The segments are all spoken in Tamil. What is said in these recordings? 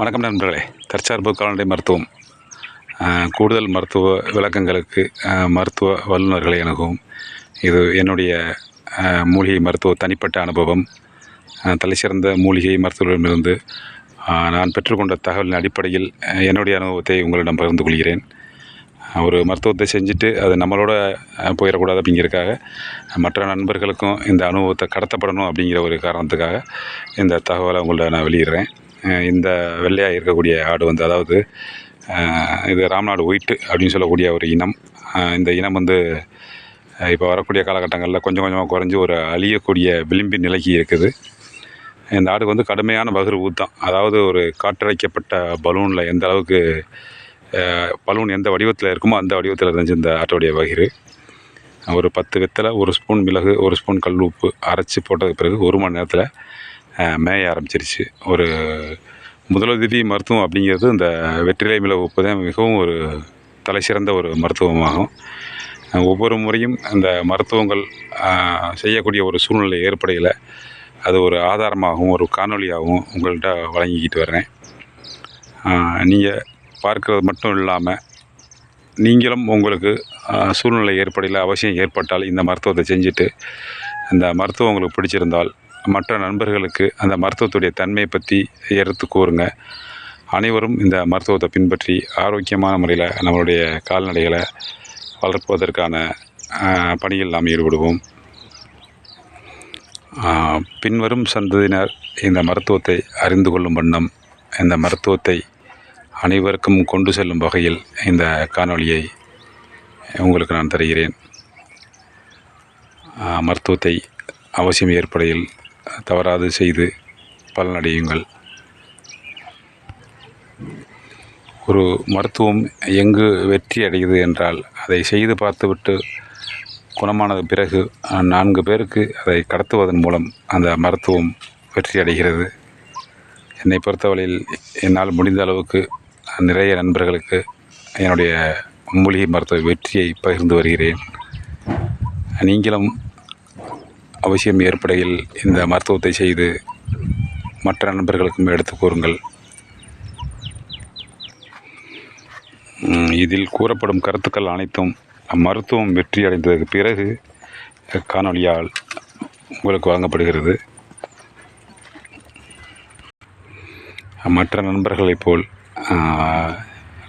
வணக்கம் நண்பர்களே. தற்சார்பு கால்நடை மருத்துவம். கூடுதல் மருத்துவ விளக்கங்களுக்கு மருத்துவ வல்லுநர்களை அணுகவும். இது என்னுடைய மூலிகை மருத்துவ தனிப்பட்ட அனுபவம். தலைசிறந்த மூலிகை மருத்துவர்களிடமிருந்து நான் பெற்றுக்கொண்ட தகவலின் அடிப்படையில் என்னுடைய அனுபவத்தை உங்களிடம் பகிர்ந்து கொள்கிறேன். ஒரு மருத்துவத்தை செஞ்சுட்டு அது நம்மளோட போயிடக்கூடாது அப்படிங்கிறதுக்காக மற்ற நண்பர்களுக்கும் இந்த அனுபவத்தை கடத்தப்படணும் அப்படிங்கிற ஒரு காரணத்துக்காக இந்த தகவலை உங்கள்ட்ட நான் வெளியிடுறேன். இந்த வெள்ளையாக இருக்கக்கூடிய ஆடு வந்து அதாவது இது ராம்நாடு ஒயிட்டு அப்படின்னு சொல்லக்கூடிய ஒரு இனம். இந்த இனம் வந்து இப்போ வரக்கூடிய காலகட்டங்களில் கொஞ்சம் கொஞ்சமாக குறைஞ்சி ஒரு அழியக்கூடிய விளிம்பின் நிலைக்கு இருக்குது. இந்த ஆடுக்கு வந்து கடுமையான பகிர் ஊத்தம். அதாவது ஒரு காற்றடைக்கப்பட்ட பலூனில் எந்த அளவுக்கு பலூன் எந்த வடிவத்தில் இருக்குமோ அந்த வடிவத்தில் இருந்துச்சு இந்த ஆட்டோடைய வகிறு ஒரு பத்து வெத்தலை ஒரு ஸ்பூன் மிளகு ஒரு ஸ்பூன் கல் உப்பு அரைச்சி போட்டதுக்கு பிறகு ஒரு மணி நேரத்தில் மேய ஆரம்பிச்சிருச்சு. ஒரு முதலுதவி மருத்துவம் அப்படிங்கிறது இந்த வெற்றிலை மிளகு உப்பு தான் மிகவும் ஒரு தலை சிறந்த ஒரு மருத்துவமாகும். ஒவ்வொரு முறையும் அந்த மருத்துவங்கள் செய்யக்கூடிய ஒரு சூழ்நிலை ஏற்படையில். அது ஒரு ஆதாரமாகவும் ஒரு காணொளியாகவும் உங்கள்கிட்ட வழங்கிக்கிட்டு வர்றேன். நீங்கள் பார்க்கறது மட்டும் இல்லாமல் நீங்களும் உங்களுக்கு சூழ்நிலை ஏற்படையில் அவசியம் ஏற்பட்டால் இந்த மருத்துவத்தை செஞ்சுட்டு அந்த மருத்துவம் உங்களுக்கு பிடிச்சிருந்தால் மற்ற நண்பர்களுக்கு அந்த மருத்துவத்துடைய தன்மையை பற்றி எடுத்து கூறுங்க. அனைவரும் இந்த மருத்துவத்தை பின்பற்றி ஆரோக்கியமான முறையில் நம்மளுடைய கால்நடைகளை வளர்ப்பதற்கான பணியில் நாம் ஈடுபடுவோம். பின்வரும் சந்ததியினர் இந்த மருத்துவத்தை அறிந்து கொள்ளும் வண்ணம் இந்த மருத்துவத்தை அனைவருக்கும் கொண்டு செல்லும் வகையில் இந்த காணொளியை உங்களுக்கு நான் தருகிறேன். மருத்துவத்தை அவசியம் ஏற்படையில் தவறாது செய்து பலனடையுங்கள் ஒரு மருத்துவம் எங்கு வெற்றி அடையுது என்றால் அதை செய்து பார்த்துவிட்டு குணமானது பிறகு நான்கு பேருக்கு அதை கடத்துவதன் மூலம் அந்த மருத்துவம் வெற்றி அடைகிறது. என்னை பொறுத்தவரையில் என்னால் முடிந்த அளவுக்கு நிறைய நண்பர்களுக்கு என்னுடைய மூலிகை மருத்துவ வெற்றியை பகிர்ந்து வருகிறேன். நீங்களும் அவசியம் ஏற்படையில் இந்த மருத்துவத்தை செய்து மற்ற நண்பர்களுக்கும் எடுத்து கூறுங்கள். இதில் கூறப்படும் கருத்துக்கள் அனைத்தும் மருத்துவம் வெற்றி அடைந்ததற்கு பிறகு காணொளியால் உங்களுக்கு வழங்கப்படுகிறது. மற்ற நண்பர்களைப் போல்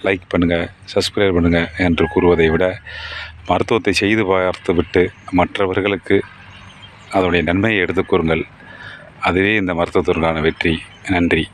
லைக் பண்ணுங்கள் சப்ஸ்கிரைப் பண்ணுங்கள் என்று கூறுவதை விட மருத்துவத்தை செய்து பார்த்து விட்டு மற்றவர்களுக்கு அதனுடைய நன்மையை எடுத்துக் கூறுங்கள். அதுவே இந்த மருத்துவத்திற்கான வெற்றி. நன்றி.